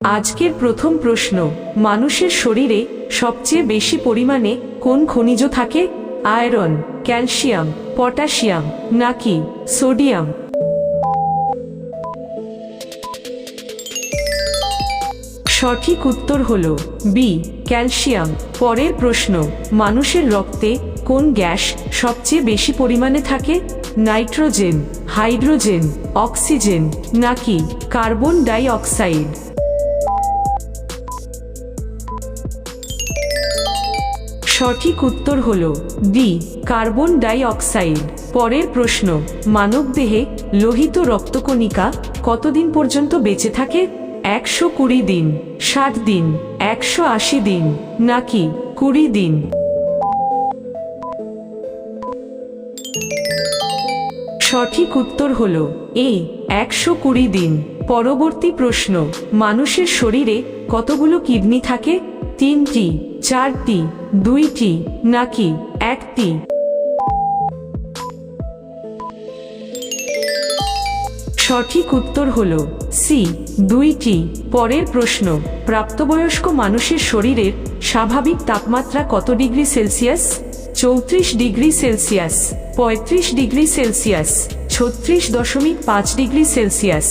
আজকের প্রথম প্রশ্ন, মানুষের শরীরে সবচেয়ে বেশি পরিমাণে কোন খনিজ থাকে? আয়রন, ক্যালসিয়াম, পটাশিয়াম, নাকি সোডিয়াম? সঠিক উত্তর হল বি, ক্যালসিয়াম। পরের প্রশ্ন, মানুষের রক্তে কোন গ্যাস সবচেয়ে বেশি পরিমাণে থাকে? নাইট্রোজেন, হাইড্রোজেন, অক্সিজেন, নাকি কার্বন ডাই অক্সাইড সঠিক উত্তর হল ডি, কার্বন ডাই অক্সাইড পরের প্রশ্ন, মানবদেহে লোহিত রক্তকণিকা কতদিন পর্যন্ত বেঁচে থাকে? একশো কুড়ি দিন, ষাট দিন, একশো আশি দিন, নাকি কুড়ি দিন? সঠিক উত্তর হল, এ, একশো কুড়ি দিন। পরবর্তী প্রশ্ন, মানুষের শরীরে কতগুলো কিডনি থাকে? তিনটি, চারটি, দুইটি, নাকি একটি? সঠিক উত্তর হল, সি, দুইটি। পরের প্রশ্ন, প্রাপ্তবয়স্ক মানুষের শরীরের স্বাভাবিক তাপমাত্রা কত ডিগ্রি সেলসিয়াস? চৌত্রিশ ডিগ্রি সেলসিয়াস, পঁয়ত্রিশ ডিগ্রি সেলসিয়াস, ছত্রিশ দশমিক পাঁচ ডিগ্রি সেলসিয়াস,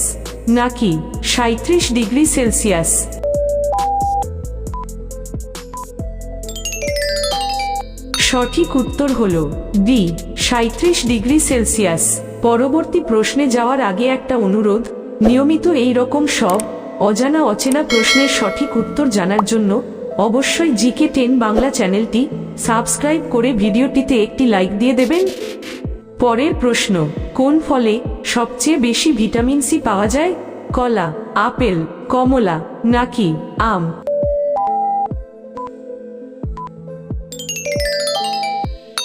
নাকি সাঁত্রিশ ডিগ্রি সেলসিয়াস? সঠিক উত্তর হল ডি সাঁত্রিশ ডিগ্রি সেলসিয়াস। পরবর্তী প্রশ্নে যাওয়ার আগে একটা অনুরোধ, নিয়মিত এই রকম সব অজানা অচেনা প্রশ্নের সঠিক উত্তর জানার জন্য অবশ্যই জিকে টেন বাংলা চ্যানেলটি সাবস্ক্রাইব করে ভিডিওটিতে একটি লাইক দিয়ে দেবেন। পরের প্রশ্ন, কোন ফলে সবচেয়ে বেশি ভিটামিন সি পাওয়া যায়? কলা, আপেল, কমলা, নাকি আম?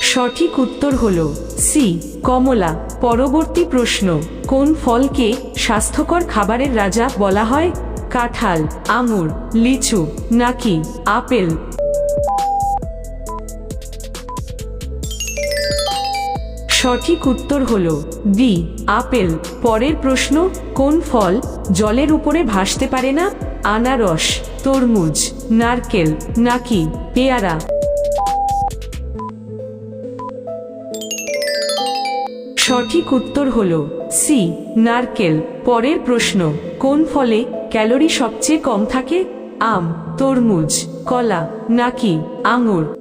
সঠিক উত্তর হল সি, কমলা। পরবর্তী প্রশ্ন, কোন ফলকে স্বাস্থ্যকর খাবারের রাজা বলা হয়? কাঁঠাল, আঙুর, লিচু, নাকি আপেল? সঠিক উত্তর হল ডি আপেল। পরের প্রশ্ন, কোন ফল জলের উপরে ভাসতে পারে না? আনারস, তরমুজ, নারকেল, নাকি পেয়ারা? সঠিক উত্তর হল সি নারকেল। পরের প্রশ্ন, কোন ফলে ক্যালোরি সবচেয়ে কম থাকে? আম, তরমুজ, কলা, নাকি আঙুর?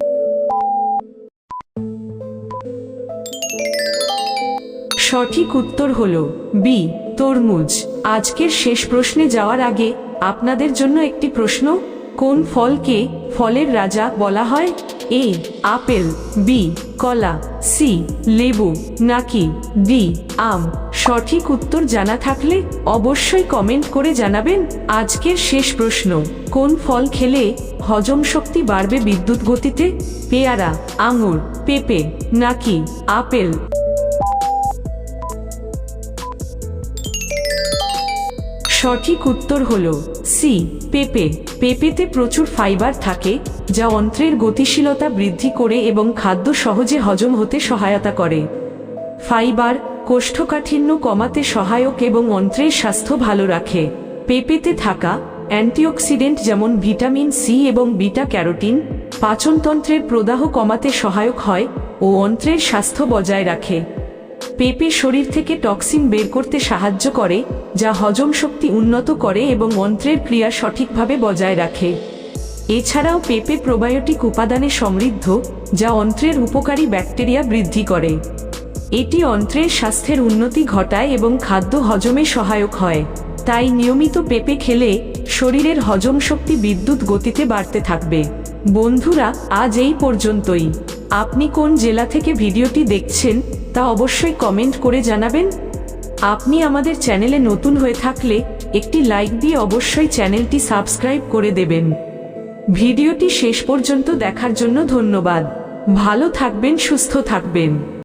সঠিক উত্তর হল বি, তরমুজ। আজকের শেষ প্রশ্নে যাওয়ার আগে আপনাদের জন্য একটি প্রশ্ন, কোন ফলকে ফলের রাজা বলা হয়? এ, আপেল, বি, কলা, সি, লেবু, নাকি ডি, আম? সঠিক উত্তর জানা থাকলে অবশ্যই কমেন্ট করে জানাবেন আজকের শেষ প্রশ্ন, কোন ফল খেলে হজম শক্তি বাড়বে বিদ্যুৎ গতিতে? পেয়ারা, আঙুর, পেঁপে, নাকি আপেল? সঠিক উত্তর হল সি, পেঁপে। পেঁপেতে প্রচুর ফাইবার থাকে, যা অন্ত্রের গতিশীলতা বৃদ্ধি করে এবং খাদ্য সহজে হজম হতে সহায়তা করে। ফাইবার কোষ্ঠকাঠিন্য কমাতে সহায়ক এবং অন্ত্রের স্বাস্থ্য ভালো রাখে। পেঁপেতে থাকা অ্যান্টিঅক্সিডেন্ট যেমন ভিটামিন সি এবং বিটা ক্যারোটিন, পাচনতন্ত্রের প্রদাহ কমাতে সহায়ক হয় ও অন্ত্রের স্বাস্থ্য বজায় রাখে। পেঁপে শরীর থেকে টক্সিন বের করতে সাহায্য করে, যা হজম শক্তি উন্নত করে এবং অন্ত্রের ক্রিয়া সঠিকভাবে বজায় রাখে। এছাড়াও পেঁপে প্রোবায়োটিক উপাদানে সমৃদ্ধ, যা অন্ত্রের উপকারী ব্যাকটেরিয়া বৃদ্ধি করে। এটি অন্ত্রের স্বাস্থ্যের উন্নতি ঘটায় এবং খাদ্য হজমে সহায়ক হয়। তাই নিয়মিত পেঁপে খেলে শরীরের হজম শক্তি বিদ্যুৎ গতিতে বাড়তে থাকবে। বন্ধুরা, আজ এই পর্যন্তই। আপনি কোন জেলা থেকে ভিডিওটি দেখছেন তা অবশ্যই কমেন্ট করে জানাবেন। আপনি আমাদের চ্যানেলে নতুন হয়ে থাকলে একটি লাইক দিয়ে অবশ্যই চ্যানেলটি সাবস্ক্রাইব করে দেবেন। ভিডিওটি শেষ পর্যন্ত দেখার জন্য ধন্যবাদ। ভালো থাকবেন, সুস্থ থাকবেন।